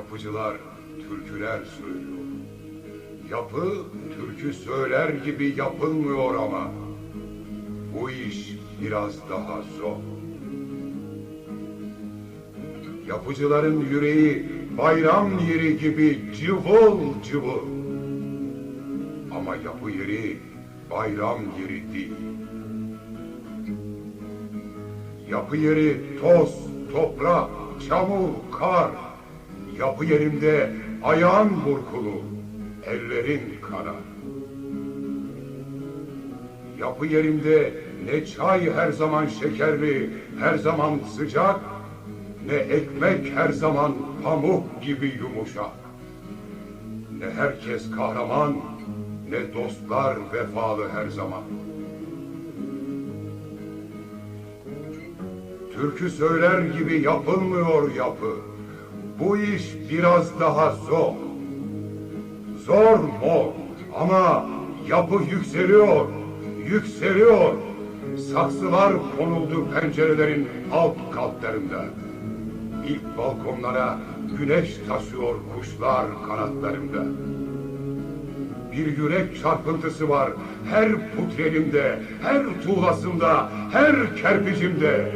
Yapıcılar türküler söylüyor. Yapı türkü söyler gibi yapılmıyor ama. Bu iş biraz daha zor. Yapıcıların yüreği bayram yeri gibi cıvıl cıvıl. Ama yapı yeri bayram yeri değil. Yapı yeri toz, toprak, çamur, kar. Yapı yerinde ayağın burkulu, ellerin kanar. Yapı yerinde ne çay her zaman şekerli, her zaman sıcak, ne ekmek her zaman pamuk gibi yumuşak. Ne herkes kahraman, ne dostlar vefalı her zaman. Türkü söyler gibi yapılmıyor yapı. Bu iş biraz daha zor. Zor mor ama yapı yükseliyor, yükseliyor. Saksılar konuldu pencerelerin alt katlarında. İlk balkonlara güneş taşıyor kuşlar kanatlarında. Bir yürek çarpıntısı var her putrelimde, her tuğlasında, her kerpicimde.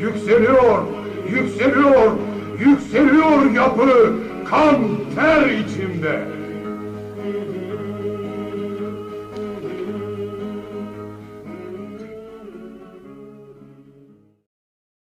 Yükseliyor, yükseliyor, yükseliyor yapı, kan ter içimde.